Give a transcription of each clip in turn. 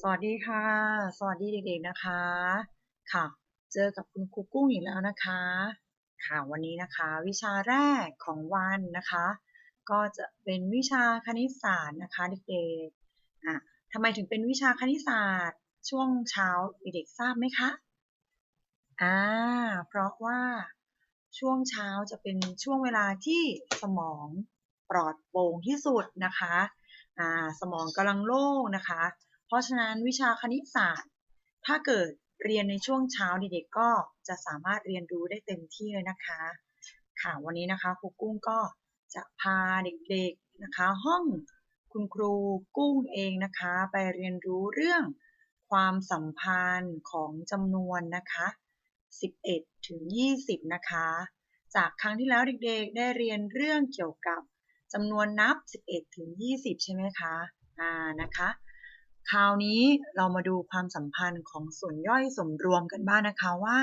สวัสดีค่ะ สวัสดีเด็กๆนะคะ ค่ะ เจอกับคุณครูกุ้งอีกแล้วนะคะ ค่ะวันนี้นะคะ วิชาแรกของวันนะคะ ก็จะเป็นวิชาคณิตศาสตร์นะคะเด็กๆอะทำไมถึงเป็นวิชาคณิตศาสตร์ ช่วงเช้าเด็กๆทราบไหมคะอ่าเพราะว่าช่วงเช้าจะเป็นช่วงเวลาที่สมองปลอดโปร่งที่สุดนะคะอ่าสมองกำลังโล่งนะคะ เพราะฉะนั้นวิชาคณิตศาสตร์ ถ้าเกิดเรียนในช่วงเช้าเด็กๆก็จะสามารถเรียนรู้ได้เต็มที่เลยนะคะ ค่ะวันนี้นะคะครูกุ้งก็จะพาเด็กๆนะคะ ห้องคุณครูกุ้งเองนะคะ ไปเรียนรู้เรื่องความสัมพันธ์ของจำนวนนะคะ 11 ถึง 20 นะคะ จากครั้งที่แล้วเด็กๆ ได้เรียนเรื่องเกี่ยวกับจำนวนนับ 11 ถึง 20 ใช่ไหมคะ อ่า นะคะ คราวนี้เรามาดูความสัมพันธ์ของส่วนย่อยสมรวมกันบ้างนะคะว่า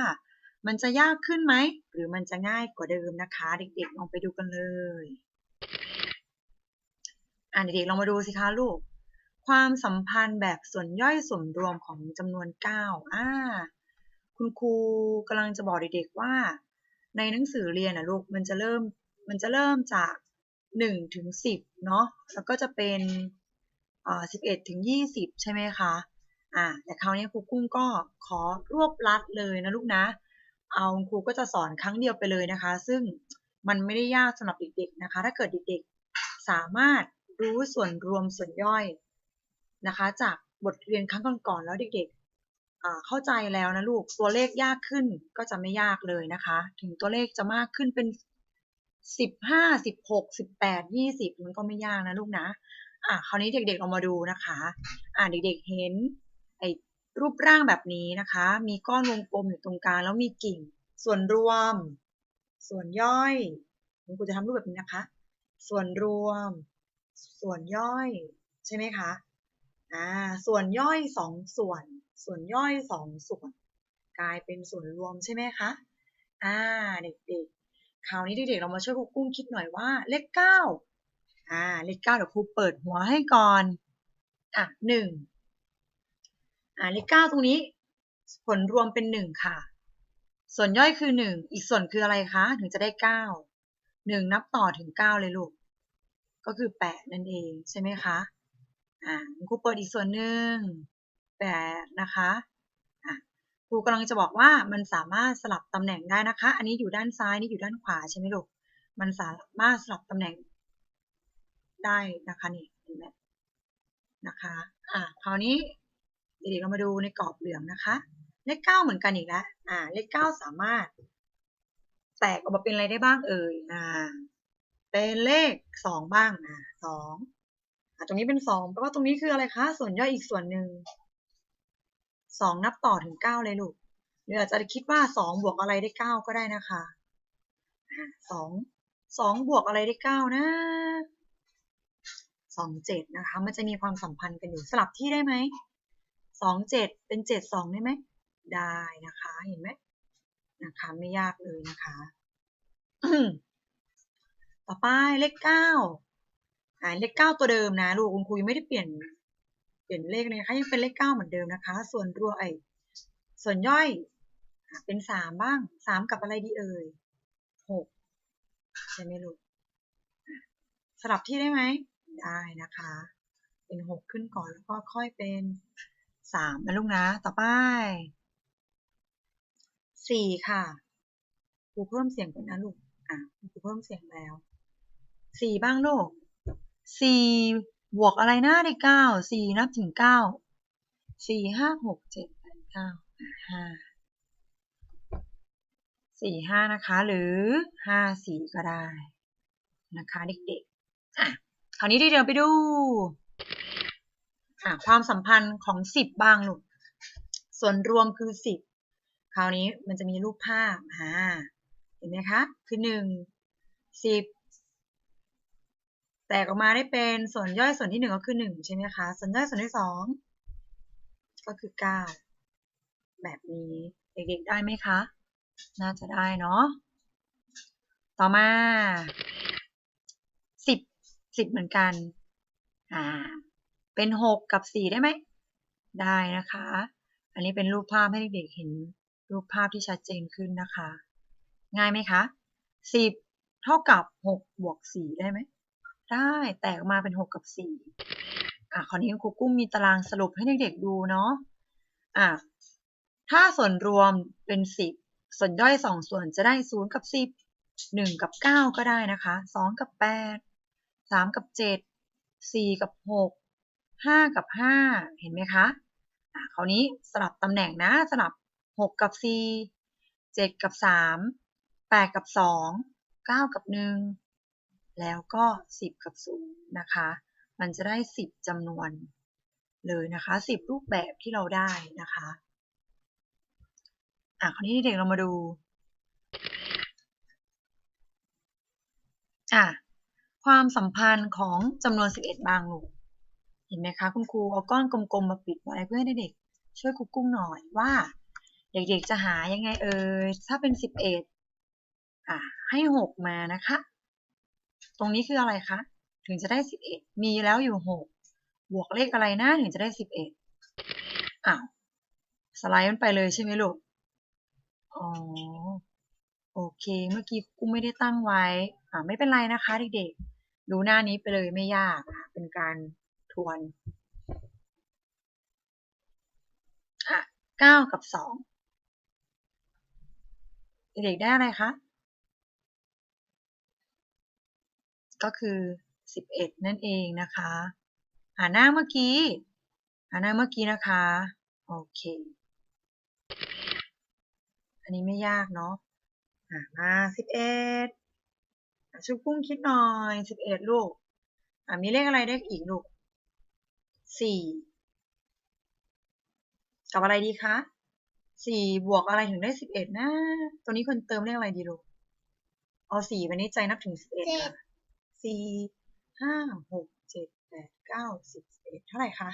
มันจะยากขึ้นไหม หรือมันจะง่ายกว่าเดิมนะคะ เด็กๆลองไปดูกันเลยอ่าเด็กๆลองมาดูสิคะลูก ความสัมพันธ์แบบส่วนย่อยสมรวมของจำนวน 9อ่าคุณครูกำลังจะบอกเด็กๆว่า ในหนังสือเรียนนะลูกมันจะเริ่มมันจะเริ่มจาก1ถึง10เนาะแล้วก็จะเป็น 11 ถึง 20 ใช่ไหมคะอ่าแต่คราวนี้ครูกุ้งก็ขอรวบลัดเลยนะลูกนะ เอาครูก็จะสอนครั้งเดียวไปเลยนะคะ ซึ่งมันไม่ได้ยากสำหรับเด็กๆนะคะ ถ้าเกิดเด็กๆสามารถรู้ส่วนรวมส่วนย่อยนะคะ จากบทเรียนครั้งก่อนๆแล้วเด็กๆเข้าใจแล้วนะลูกตัวเลขยากขึ้นก็จะไม่ยากเลยนะคะ ถึงตัวเลขจะมากขึ้นเป็น15 16 18 20มันก็ไม่ยากนะลูกนะ อะคราวนี้เด็กๆเรามาดูนะคะ อ่าเด็กๆเห็นไอ้รูปร่างแบบนี้นะคะ มีก้อนวงกลมอยู่ตรงกลางแล้วมีกิ่ง ส่วนรวม ส่วนย่อยคุณครูจะทำรูปแบบนี้นะคะ ส่วนรวม ส่วนย่อย ใช่ไหมคะอ่าส่วนย่อยสองส่วน ส่วนย่อยสองส่วน กลายเป็นส่วนรวมใช่ไหมคะอ่าเด็กๆคราวนี้เด็กๆเรามาช่วยครูกุ้งคิดหน่อยว่าเลขเก้า อ่าเลขเก้าเดี๋ยวครูเปิดหัวให้ก่อน อะหนึ่งอ่าเลขเก้าตรงนี้ ผลรวมเป็นหนึ่งค่ะ ส่วนย่อยคือหนึ่งอีกส่วนคืออะไรคะ ถึงจะได้เก้าหนึ่งนับต่อถึงเก้าเลยลูก ก็คือแปดนั่นเองใช่ไหมคะอ่าครูเปิดอีกส่วนหนึ่งแปดนะคะอะครูกำลังจะบอกว่ามันสามารถสลับตำแหน่งได้นะคะ อันนี้อยู่ด้านซ้ายนี่อยู่ด้านขวาใช่ไหมลูกมันสามารถสลับตำแหน่ง ได้นะคะนี่เห็นไหมนะคะอ่าคราวนี้เด็กๆเรามาดูในกรอบเหลืองนะคะเลขเก้าเหมือนกันอีกแล้วอ่าเลขเก้าสามารถ แตกออกมาเป็นอะไรได้บ้างเอ่ยอ่าเป็นเลขสองบ้างอ่าสองอ่าตรงนี้เป็นสองแปลว่าตรงนี้คืออะไรคะ ส่วนย่อยอีกส่วนหนึ่งสองนับต่อถึงเก้าเลยลูกหรืออาจจะคิดว่าสองบวกอะไรได้เก้าก็ได้นะคะสองสองบวกอะไรได้เก้านะ สองเจ็ดนะคะ มันจะมีความสัมพันธ์กันอยู่สลับที่ได้ไหมสองเจ็ดเป็นเจ็ดสองได้ไหมได้นะคะเห็นไหมนะคะไม่ยากเลยนะคะต่อไปเลขเก้าอ่าเลขเก้าตัวเดิมนะลูกคุณครูยังไม่ได้เปลี่ยนเปลี่ยนเลขเลยนะคะยังเป็นเลขเก้าเหมือนเดิมนะคะ ส่วนรวมไอ้ส่วนย่อยเป็นสามบ้างสามกับอะไรดีเอ่ยหกใช่ไหมลูกสลับที่ได้ไหม ได้นะคะ เป็นหกขึ้นก่อนแล้วก็ค่อยเป็นสามนะลูกนะ ต่อไปสี่ค่ะครูเพิ่มเสียงก่อนนะลูก อะครูเพิ่มเสียงแล้วสี่บ้างลูกสี่บวกอะไรนะได้เก้าสี่นับถึงเก้าสี่ห้าหกเจ็ดแปดเก้าห้าสี่ห้านะคะ หรือห้าสี่ก็ได้ นะคะ เด็กๆอะ คราวนี้เดี๋ยวไปดูความสัมพันธ์ของสิบบ้างลูก ส่วนรวมคือสิบ คราวนี้มันจะมีรูปภาพอ่าเห็นไหมคะ คือหนึ่งสิบแตกออกมาได้เป็นส่วนย่อยส่วนที่หนึ่งก็คือหนึ่งใช่ไหมคะ ส่วนย่อยส่วนที่สองก็คือเก้าแบบนี้เด็กๆได้ไหมคะ น่าจะได้เนาะ ต่อมาสิบ สิบเหมือนกัน อ่า เป็นหกกับสี่ได้ไหม ได้นะคะ อันนี้เป็นรูปภาพให้เด็กๆเห็นรูปภาพที่ชัดเจนขึ้นนะคะ ง่ายไหมคะสิบเท่ากับหกบวกสี่ได้ไหม ได้ แตกออกมาเป็นหกกับสี่อะคราวนี้ครูกุ้งมีตารางสรุปให้เด็กๆดูเนาะ อะถ้าส่วนรวมเป็นสิบส่วนย่อยสองส่วนจะได้ศูนย์กับสิบหนึ่งกับเก้าก็ได้นะคะสองกับแปด สามกับเจ็ดสี่กับหกห้ากับห้าเห็นไหมคะอะคราวนี้สลับตำแหน่งนะสลับหกกับสี่เจ็ดกับสามแปดกับสองเก้ากับหนึ่งแล้วก็10กับ0นย์นะคะ มันจะได้10จำนวนเลยนะคะ10รูปแบบที่เราได้นะคะอะคราวนี้เด็กเรามาดูอะ ความสัมพันธ์ของจำนวน 11 บางลูกเห็นไหมคะคุณครูเอาก้อนกลมๆมาปิดไว้เพื่อให้เด็กๆช่วยครูกุ้งหน่อยว่า เด็กๆจะหายังไงเอ่ยถ้าเป็น 11อะให้ 6 มานะคะ ตรงนี้คืออะไรคะถึงจะได้ 11 มีแล้วอยู่ 6 บวกเลขอะไรนะถึงจะได้ 11อ้าวสไลด์มันไปเลยใช่ไหมลูกอ๋อโอเค เมื่อกี้กูไม่ได้ตั้งไว้ อ่าไม่เป็นไรนะคะเด็กๆ ดูหน้านี้ไปเลยไม่ยากเป็นการทวนอะ9กับ2เด็กๆได้อะไรคะ ก็คือ11นั่นเองนะคะ หาหน้าเมื่อกี้ หาหน้าเมื่อกี้นะคะ โอเค อันนี้ไม่ยากเนาะ หามา11 ชุบกุ้งคิดหน่อย11ลูก อ่ามีเลขอะไรได้อีกลูก4กับอะไรดีคะ4บวกอะไรถึงได้11นะ ตัวนี้คนเติมเลขอะไรดีลูก เอา4วันนี้ใจนับถึง11ค่ะสี่ห้าหกเจ็ดแปดเก้าสิบสิบเอ็ดเท่าไหร่คะ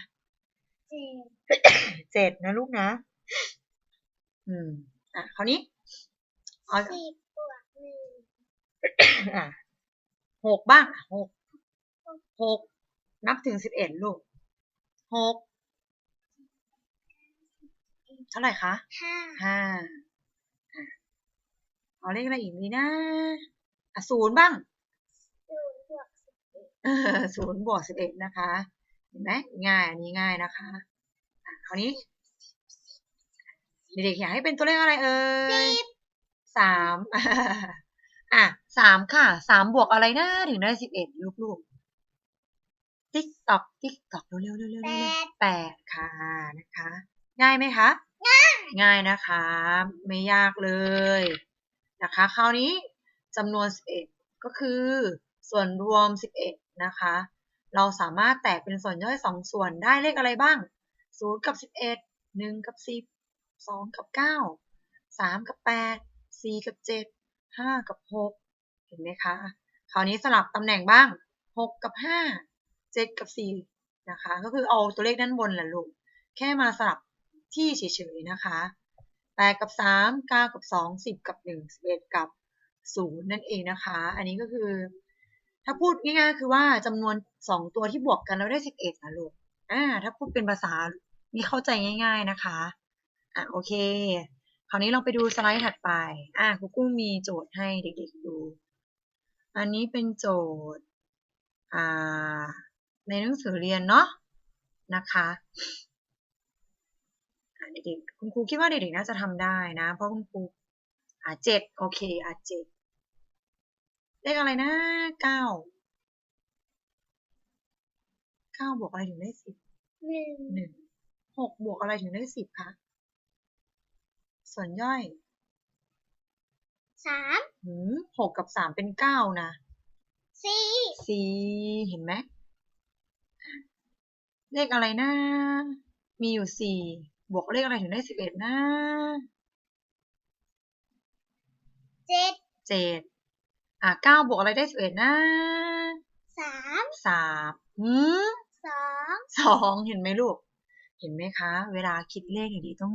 เจ็ดเจ็ดนะลูกนะ อืม อะคราวนี้เอาสิบบวกหนึ่งอะ หกบ้างอะหกหกนับถึงสิบเอ็ดลูกหกเท่าไหร่คะห้าห้าอะเอาเลขอะไรอีกดีนะอะศูนย์บ้างศูนย์บวกสิบเอ็ดเออศูนย์บวกสิบเอ็ดนะคะ เห็นไหมง่ายอันนี้ง่ายนะคะอะคราวนี้เด็กๆอยากให้เป็นตัวเลขอะไรเอ่ยสาม อะสามค่ะสามบวกอะไรนะถึงได้สิบเอ็ดลูกๆติ๊กตอกติ๊กตอกเร็วๆเร็วๆเร็วๆแปเร็วดๆแปดค่ะนะคะ ง่ายไหมคะ ง่ายง่ายนะคะ ไม่ยากเลยนะคะ คราวนี้จำนวน11ก็คือส่วนรวม11นะคะ เราสามารถแตกเป็นส่วนย่อย2ส่วนได้เลขอะไรบ้าง0กับ11 1กับ10 2กับ9 3กับ8 4กับ 7 5กับ6เห็นไหมคะคราวนี้สลับตำแหน่งบ้าง6กับ5 7กับ4นะคะ ก็คือเอาตัวเลขด้านบนแหละลูกแค่มาสลับที่เฉยๆนะคะ8กับ3 9กับ2 10กับ1 11กับ0นั่นเองนะคะ อันนี้ก็คือ ถ้าพูดง่ายๆคือว่าจำนวน2ตัวที่บวกกันแล้วได้11นะลูกอ่าถ้าพูดเป็นภาษานี่เข้าใจง่าย ๆนะคะอะโอเค ราวนี้เราไปดูสไลด์ถัดไป อะครูกุ้งมีโจทย์ให้เด็กๆดู อันนี้เป็นโจทย์ อ่า ในหนังสือเรียนเนาะ นะคะเด็กๆคุณครูคิดว่าเด็กๆน่าจะทำได้นะ เพราะคุณครูอ่าเจ็ดโอเคอ่าเจ็ดเลขอะไรนะเก้าเก้าบวกอะไรถึงได้สิบหนึ่งหกบวกอะไรถึงได้สิบคะ ส่วนย่อยสามหืมหกกับสามเป็นเก้านะสี่สี่เห็นไหมอะเลขอะไรนะ มีอยู่สี่บวกเลขอะไรถึงได้สิบเอ็ดนะเจ็ดเจ็ดอะเก้าบวกอะไรได้สิบเอ็ดนะสามสามหืมสองสองเห็นไหมลูก เห็นไหมคะ เวลาคิดเลขดีๆต้อง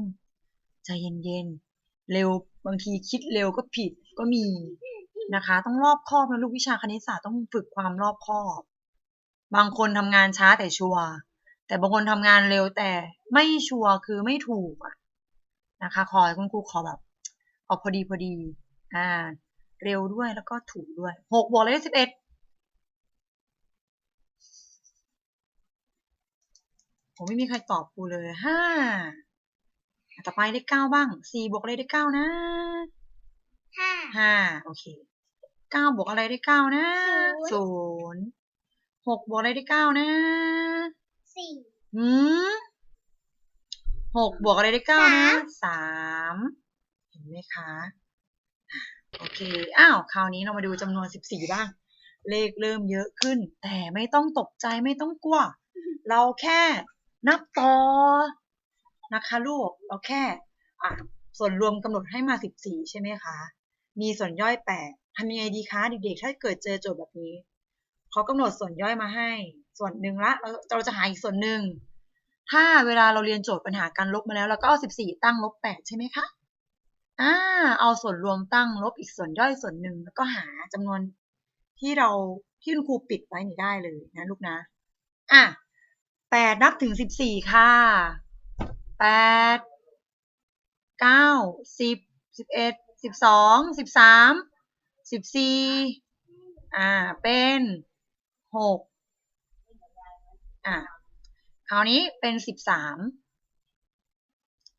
ใจเย็นๆ เร็วบางทีคิดเร็วก็ผิดก็มีนะคะ ต้องรอบคอบนะลูกวิชาคณิตศาสตร์ต้องฝึกความรอบคอบ บางคนทำงานช้าแต่ชัวร์แต่บางคนทำงานเร็วแต่ไม่ชัวร์คือไม่ถูกอะนะคะขอคุณครูขอแบบเอาพอดีพอดีอ่าเร็วด้วยแล้วก็ถูกด้วยหกบวกเลขสิบเอ็ดผมไม่มีใครตอบครูเลยห้า ต่อไปเลขเก้าบ้างสี่บวกอะไรได้เก้านะห้าห้าโอเคเก้าบวกอะไรได้เก้านะศูศูนย์หกบวกอะไรได้เก้านะสี่หืมหกบวกอะไรได้เก้านะสามสามเห็นไหมคะอะโอเคอ้าวคราวนี้เรามาดูจำนวนสิบสี่บ้าง เลขเริ่มเยอะขึ้น แต่ไม่ต้องตกใจไม่ต้องกลัว เราแค่นับต่อ นะคะลูกเราแค่อะส่วนรวมกำหนดให้มาสิบสี่ใช่ไหมคะ มีส่วนย่อยแปดทำยังไงดีคะเด็กๆ ถ้าเกิดเจอโจทย์แบบนี้ เขากำหนดส่วนย่อยมาให้ ส่วนหนึ่งละเราเราจะหาอีกส่วนหนึ่ง ถ้าเวลาเราเรียนโจทย์ปัญหาการลบมาแล้ว เราก็เอาสิบสี่ตั้งลบแปดใช่ไหมคะ อ่า เอาส่วนรวมตั้งลบอีกส่วนย่อยส่วนหนึ่งแล้วก็หาจำนวนที่เราที่คุณครูปิดไว้นี่ได้เลยนะลูกนะ อะแปดนับถึงสิบสี่ค่ะ แปดเก้าสิบสิบเอ็ดสิบสองสิบสามสิบสี่อ่าเป็นหกอะคราวนี้เป็นสิบสาม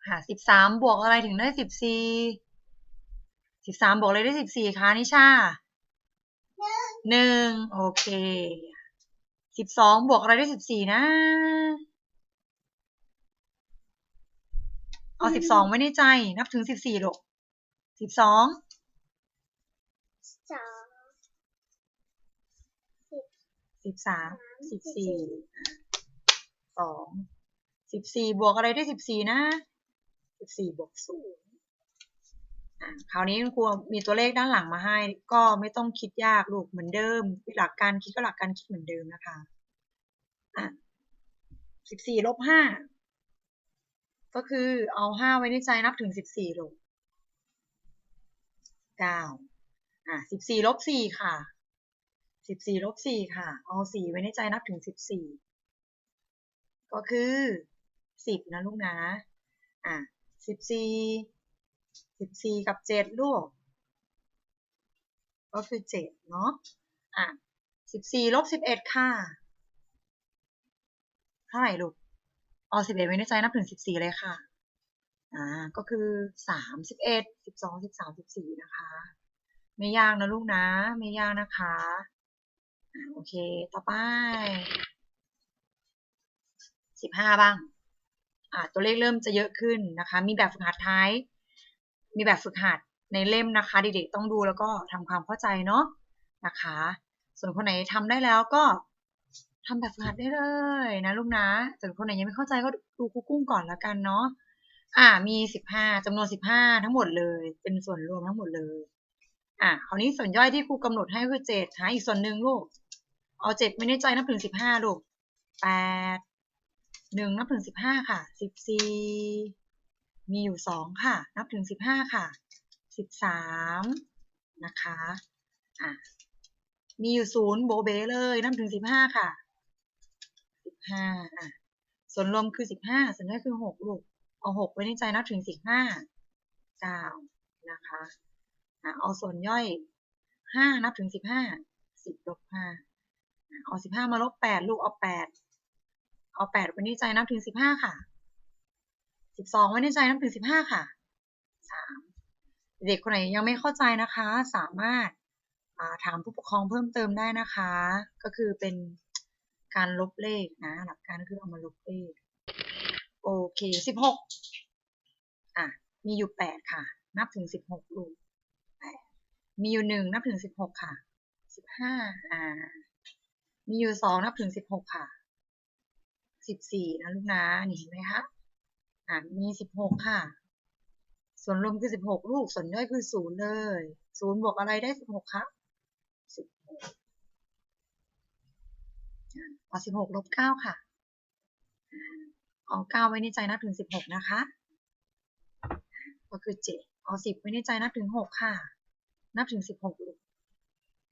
ค่ะสิบสามบวกอะไรถึงได้สิบสี่สิบสามบวกอะไรได้สิบสี่คะนิชาหนึ่งโอเคสิบสองบวกอะไรได้สิบสี่นะ เอาสิบสองไว้ในใจ นับถึงสิบสี่ลูกสิบสองสองสิบสามสิบสี่สองสิบสี่บวกอะไรได้สิบสี่นะสิบสี่บวกศูนย์คราวนี้คุณครูมีตัวเลขด้านหลังมาให้ ก็ไม่ต้องคิดยากลูกเหมือนเดิม หลักการคิดก็หลักการคิดเหมือนเดิมนะคะอะสิบสี่ลบห้า ก็คือเอาห้าไว้ในใจนับถึงสิบสี่ลูกเก้าอะสิบสี่ลบสี่ค่ะสิบสี่ลบสี่ค่ะ เอาสี่ไว้ในใจนับถึงสิบสี่ก็คือสิบนะลูกนะ อะสิบสี่สิบสี่กับเจ็ดลูก ก็คือเจ็ดเนาะ อะสิบสี่ลบสิบเอ็ดค่ะ เท่าไหร่ลูก เอาสิบเอ็ดไว้ในใจนับถึงสิบสี่เลยค่ะ อ่า ก็คือสามสิบเอ็ดสิบสองสิบสามสิบสี่นะคะ ไม่ยากนะลูกนะ ไม่ยากนะคะอ่าโอเค ต่อไปสิบห้าบ้าง อ่า ตัวเลขเริ่มจะเยอะขึ้นนะคะ มีแบบฝึกหัดท้าย มีแบบฝึกหัดในเล่มนะคะ เด็กๆต้องดูแล้วก็ทำความเข้าใจเนาะนะคะ ส่วนคนไหนทำได้แล้วก็ ทำแบบฝึกหัดได้เลยนะลูกนะส่วนคนไหนยังไม่เข้าใจก็ดูครูกุ้งก่อนแล้วกันเนาะอ่า มีสิบห้าจำนวนสิบห้าทั้งหมดเลย เป็นส่วนรวมทั้งหมดเลย อะคราวนี้ส่วนย่อยที่ครูกำหนดให้คือเจ็ดหาอีกส่วนหนึ่งลูก เอาเจ็ดไม่ในใจนับถึงสิบห้าลูกแปดหนึ่งนับถึงสิบห้าค่ะสิบสี่มีอยู่สองค่ะ นับถึงสิบห้าค่ะสิบสามนะคะอะมีอยู่ศูนย์โบเบเลยนับถึงสิบห้าค่ะ ห้าอะส่วนรวมคือสิบห้าส่วนย่อยคือหกลูก เอาหกไว้ในใจนับถึงสิบห้าเก้านะคะอะเอาส่วนย่อยห้านับถึงสิบห้าสิบลบห้าเอาสิบห้ามาลบแปดลูกเอาแปดเอาแปดไว้ในใจนับถึงสิบห้าค่ะสิบสองไว้ในใจนับถึงสิบห้าค่ะสามเด็กคนไหนยังไม่เข้าใจนะคะ สามารถอ่าถามผู้ปกครองเพิ่มเติมได้นะคะ ก็คือเป็น การลบเลขนะ หลักการก็คือเอามาลบเลข โอเคสิบหกอะ มีอยู่แปดค่ะ นับถึงสิบหกลูกแปดมีอยู่หนึ่งนับถึงสิบหกค่ะสิบห้าอ่า มีอยู่สองนับถึงสิบหกค่ะสิบสี่นะลูกนะนี่เห็นไหมคะอ่ามีสิบหกค่ะ ส่วนรวมคือสิบหกลูกส่วนย่อยคือศูนย์เลยศูนย์บวกอะไรได้สิบหกคะสิบหก เอาสิบหกลบเก้าค่ะเอาเก้าไว้ในใจนับถึงสิบหกนะคะ ก็คือเจ็ดเอาสิบไว้ในใจนับถึงหกค่ะ นับถึงสิบหก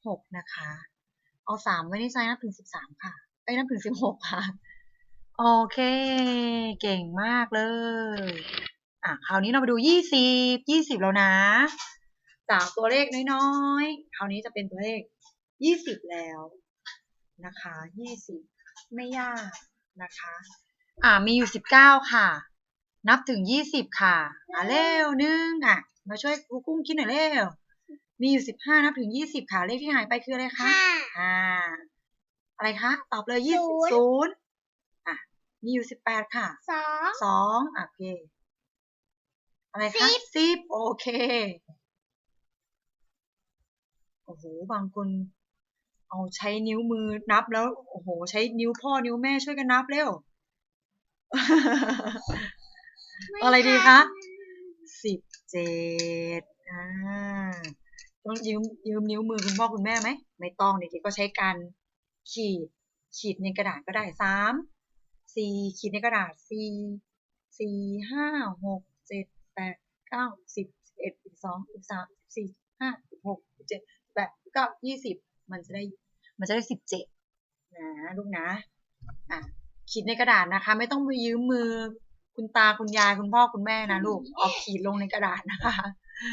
หกนะคะ เอาสามไว้ในใจนับถึงสิบสามค่ะไอ้นับถึงสิบหกค่ะ โอเค เก่งมากเลย อะ คราวนี้เรามาดูยี่สิบยี่สิบแล้วนะ จากตัวเลขน้อยๆ คราวนี้จะเป็นตัวเลขยี่สิบแล้ว นะคะยี่สิบไม่ยากนะคะอะมีอยู่สิบเก้าค่ะ นับถึงยี่สิบค่ะอะเร็วหนึ่งอะ มาช่วยครูกุ้งคิดหน่อยเร็วมีอยู่สิบห้านับถึงยี่สิบค่ะเลขที่หายไปคืออะไรคะห้า อ่า อะไรคะตอบเลยยี่ศูสิบนย์ ศูนย์อะมีอยู่สิบแปดค่ะ สอง สองอะโอเค อะไรคะสิบโอเค โอ้โห บางคน เอาใช้นิ้วมือนับแล้ว โอ้โห ใช้นิ้วพ่อนิ้วแม่ช่วยกันนับเร็ว อะไรดีคะสิบเจ็ดอ่าต้องยืมยืมนิ้วมือคุณพ่อคุณแม่ไหม ไม่ต้องเด็กๆก็ใช้การขีด ขีดในกระดาษก็ได้สามสี่ขีดในกระดาษสี่สี่ห้าหกเจ็ดแปดเก้าสิบสิบเอ็ดสิบสองสิบสามสิบสี่ห้าสิบหกสิบเจ็ดสิบแปดสิบเก้ายี่สิบ มันจะได้มันจะได้สิบเจ็ดนะลูกนะอะขีดในกระดาษนะคะ ไม่ต้องไปยืมมือ คุณตาคุณยายคุณพ่อคุณแม่นะลูกเอาขีดลงในกระดาษนะคะ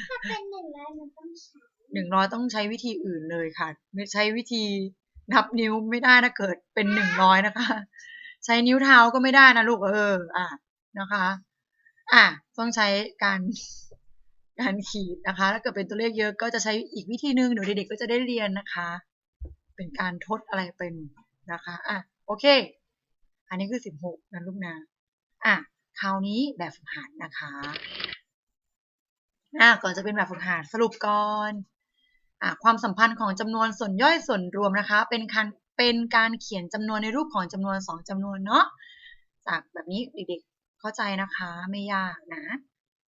ถ้าเป็นหนึ่งร้อยมันต้องใช้หนึ่งร้อยต้องใช้วิธีอื่นเลยค่ะ ไม่ใช้วิธีนับนิ้วไม่ได้นะเกิดเป็นหนึ่งร้อยนะคะ ใช้นิ้วเท้าก็ไม่ได้นะลูกเออ อะนะคะ อะต้องใช้การ การขีดนะคะ ถ้าเกิดเป็นตัวเลขเยอะก็จะใช้อีกวิธีหนึ่งเดี๋ยวเด็กๆก็จะได้เรียนนะคะ เป็นการทดอะไรเป็นนะคะอะโอเค อันนี้คือสิบหกนะลูกนะอะคราวนี้แบบฝึกหัดนะคะอะก่อนจะเป็นแบบฝึกหัดสรุปก่อนอะความสัมพันธ์ของจำนวนส่วนย่อยส่วนรวมนะคะ เป็นการเป็นการเขียนจำนวนในรูปของจำนวนสองจำนวนเนาะจากแบบนี้เด็กๆเข้าใจนะคะ ไม่ยากนะ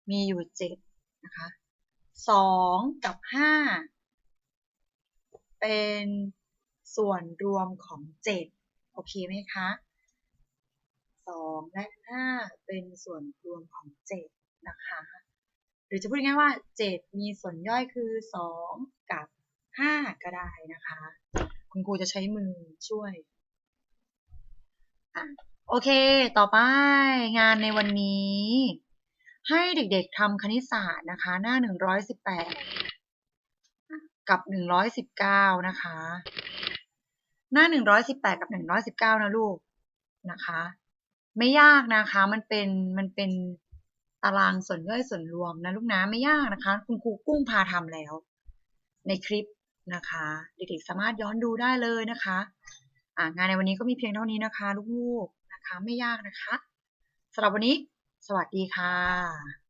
มีอยู่เจ็ด นะคะสองกับห้าเป็นส่วนรวมของเจ็ดโอเคไหมคะสองและห้าเป็นส่วนรวมของเจ็ดนะคะหรือจะพูดง่ายว่า7มีส่วนย่อยคือ2กับ5ก็ได้นะคะ คุณครูจะใช้มือช่วยอะโอเค ต่อไปงานในวันนี้ ให้เด็กๆทำคณิตศาสตร์นะคะ หน้า 118 กับ 119 นะคะ หน้า 118 กับ 119 นะลูกนะคะ ไม่ยากนะคะมันเป็นมันเป็นตารางส่วนย่อยส่วนรวมนะลูกนะไม่ยากนะคะ คุณครูกุ้งพาทำแล้ว ในคลิปนะคะ เด็กๆสามารถย้อนดูได้เลยนะคะอ่างานในวันนี้ก็มีเพียงเท่านี้นะคะ ลูกๆนะคะ ไม่ยากนะคะสำหรับวันนี้ สวัสดีค่ะ